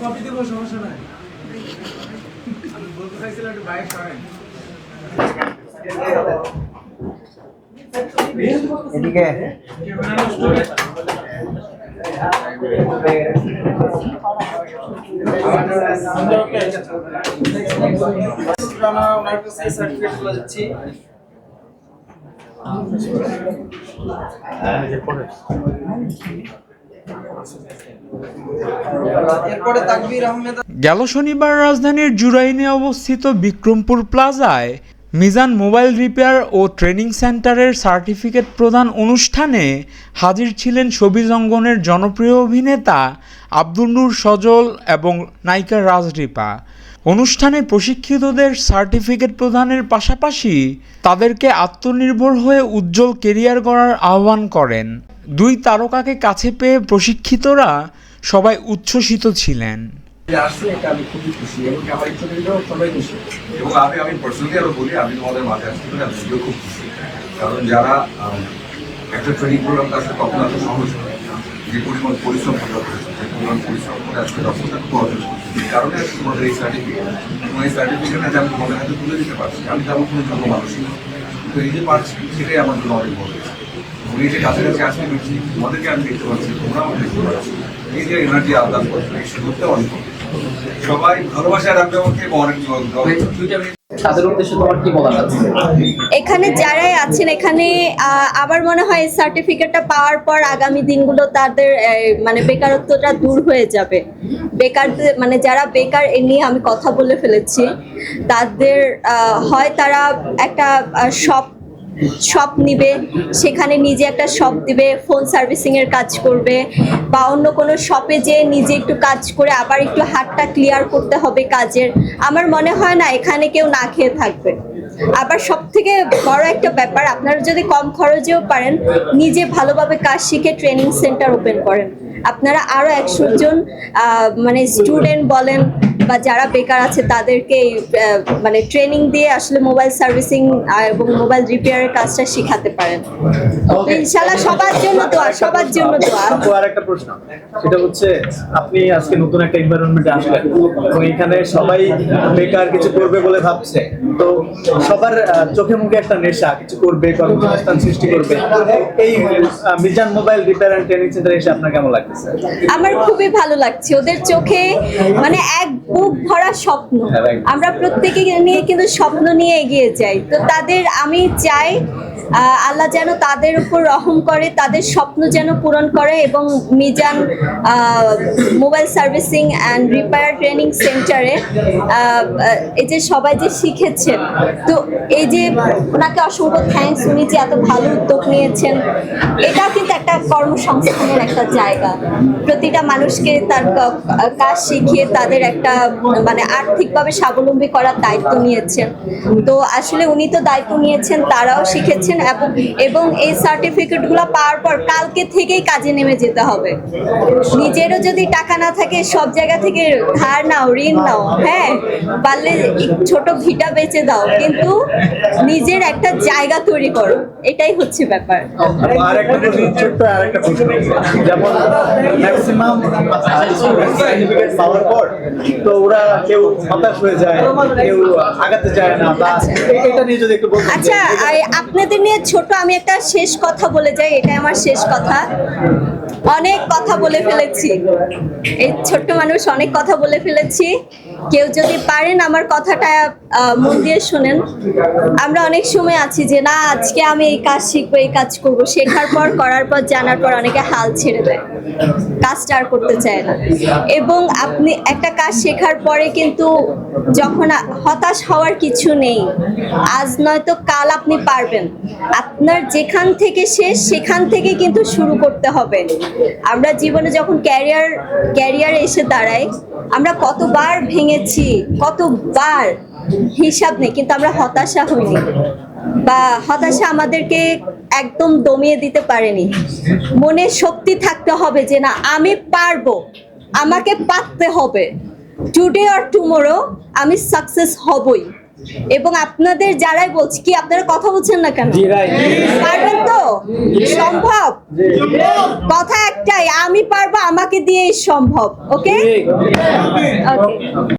Copy দেবো সমস্যা নাই বলতে চাইছিলাম একটু বাইক করেন এদিকে। গেল শনিবার রাজধানীর জুরাইনে অবস্থিত বিক্রমপুর প্লাজায় মিজান মোবাইল রিপেয়ার ও ট্রেনিং সেন্টারের সার্টিফিকেট প্রদান অনুষ্ঠানে হাজির ছিলেন ছবিজ অঙ্গনের জনপ্রিয় অভিনেতা আব্দুল নূর সজল এবং নায়িকা রাজরিপা অনুষ্ঠানে প্রশিক্ষিতদের সার্টিফিকেট প্রদানের পাশাপাশি তাদেরকে আত্মনির্ভর হয়ে উজ্জ্বল কেরিয়ার গড়ার আহ্বান করেন। দুই তারকাকে কাছে পেয়ে প্রশিক্ষিতরা সবাই উচ্ছ্বসিত ছিলেন। আসছে এটা আমি খুবই খুশি এবং আমার ইচ্ছা সবাই খুশি। এবং আমি আমি পার্সোনালি আরও বলি, আমি তোমাদের মাঝে আসছি বলে আমি খুব খুশি। কারণ যারা একটা ট্রেনিং প্রোগ্রাম আসলে তখন এত সহজ নয়। যে পরিমাণ পরিশ্রম তোমরা করেছ যে পরিমাণ পরিশ্রম করে আজকে দক্ষতাটুকু অর্জন করছ। এই কারণে আজকে তোমাদের এই সার্টিফিকেট এবং এই সার্টিফিকেটটা যে আমি তোমাদের হাতে তুলে দিতে পারছি, আমি তেমন কোনো যোগ্য মানুষই না তো এই যে পারছি, সেটাই আমার জন্য অনেক বড় এবং এই যে কাছাকাছি আসতে পেরেছি, তোমাদেরকে আমি দেখতে পাচ্ছি তোমরা আমাকে দেখতে পাচ্ছি। এই যে এনার্জি আদান করছ, এই সুযোগটা অনেক। সবাই ভালোবাসা রাখবে আমাকে অনেক এখানে যারাই আছেন এখানে আবার মনে হয় সার্টিফিকেটটা পাওয়ার পর আগামী দিনগুলো তাদের মানে বেকারত্বটা দূর হয়ে যাবে। বেকার মানে যারা বেকার এ নিয়ে আমি কথা বলে ফেলেছি। তাদের হয় তারা একটা শপ শপ নিবে, সেখানে নিজে একটা শপ দিবে ফোন সার্ভিসিং এর কাজ করবে, বা অন্য কোনো শপে যেয়ে নিজে একটু কাজ করে আবার একটু হাতটা ক্লিয়ার করতে হবে কাজের। আমার মনে হয় না এখানে কেউ না খেয়ে থাকবে। আবার সব থেকে বড় একটা ব্যাপার, আপনারা যদি কম খরচেও পারেন, নিজে ভালোভাবে কাজ শিখে ট্রেনিং সেন্টার ওপেন করেন। আপনারা আরও একশো জন মানে স্টুডেন্ট বলেন বা যারা বেকার আছে তাদেরকে মানে ট্রেনিং দিয়ে আসলে মোবাইল সার্ভিসিং এবং মোবাইল রিপেয়ারের কাজটা শিখাতে পারেন। তো ইনশাল্লাহ সবার জন্য দোয়া সবার জন্য দোয়া। আর একটা প্রশ্ন। সেটা হচ্ছে আপনি আজকে নতুন একটা এনভায়রনমেন্টে আসলেন। এবং এখানে সবাই বেকার কিছু করবে বলে ভাবছে। তো সবার চোখে মুখে একটা নেশা কিছু করবে কর্মসংস্থান সৃষ্টি করবে। এই Mizan mobile repair and training center এসে আপনার কেমন লাগছে আমার খুবই ভালো লাগছে। ওদের চোখে মানে এক বুক ভরা স্বপ্ন। আমরা প্রত্যেকে নিয়ে কিন্তু স্বপ্ন নিয়ে এগিয়ে যাই। তো তাদের আমি চাই আল্লাহ যেন তাদের উপর রহম করে, তাদের স্বপ্ন যেন পূরণ করে এবং Mizan mobile servicing and repair training সেন্টারে এই যে সবাই যে শিখেছেন তো এই যে ওনাকে অসংখ্য থ্যাঙ্কস উনি যে এত ভালো উদ্যোগ নিয়েছেন, এটাও কিন্তু একটা কর্মসংস্থানের একটা জায়গা। প্রতিটা মানুষকে তার কাজ শিখিয়ে তাদের একটা মানে আর্থিকভাবে স্বাবলম্বী করার দায়িত্ব নিয়েছেন। তো আসলে উনি তো দায়িত্ব নিয়েছেন, তারাও শিখেছেন। এবং এবং এই সার্টিফিকেটগুলো পাওয়ার পর কালকে থেকেই কাজে নেমে যেতে হবে। নিজেরও যদি টাকা না থাকে সব জায়গা থেকে ধার নাও ঋণ নাও হ্যাঁ? পারলে ছোট ভিটা বেচে দাও কিন্তু নিজের একটা জায়গা তৈরি করো। এটাই হচ্ছে ব্যাপার। আর একটা প্রশ্ন ছোট্ট আর একটা প্রশ্ন। যেমন ম্যাক্সিমাম সার্টিফিকেট পাওয়ার পর তো ওরা কেউ হতাশ হয়ে যায় কেউ আগাতে চায় না বা এটা নিয়ে যদি একটু আচ্ছা আপনাদের নিয়ে ছোট, আমি একটা শেষ কথা বলে যাই এটা আমার শেষ কথা। অনেক কথা বলে ফেলেছি। এই ছোট্ট মানুষ, অনেক কথা বলে ফেলেছি। কেউ যদি পারেন আমার কথাটা মন দিয়ে শুনেন। আমরা অনেক সময় আছি যে, না, আজকে আমি এই কাজ শিখব, এই কাজ করব। শেখার পর, করার পর, জানার পর অনেকে হাল ছেড়ে দেয়। কাজটা আর করতে চায় না। এবং আপনি একটা কাজ শেখার পরে কিন্তু যখন হতাশ হওয়ার কিছু নেই, আজ নয়তো কাল আপনি পারবেন। আপনার যেখান থেকে শেষ, সেখান থেকে কিন্তু শুরু করতে হবে। আমরা জীবনে যখন ক্যারিয়ার, ক্যারিয়ারে এসে দাঁড়াই, আমরা কতবার ভেঙেছি, কতবার হিসাব নেই, কিন্তু আমরা হতাশা হইনি বা হতাশা আমাদেরকে একদম দমিয়ে দিতে পারেনি। মনে শক্তি থাকতে হবে যে, না, আমি পারব, আমাকে পাততে হবে। টুডে আর টুমোরো আমি সাকসেস হবই। এবং আপনাদের যারাই বলছি কি আপনারা কথা বলছেন না কেন? পারবেন তো? সম্ভব? কথা একটাই আমি পারব আমাকে দিয়ে সম্ভব ওকে? ওকে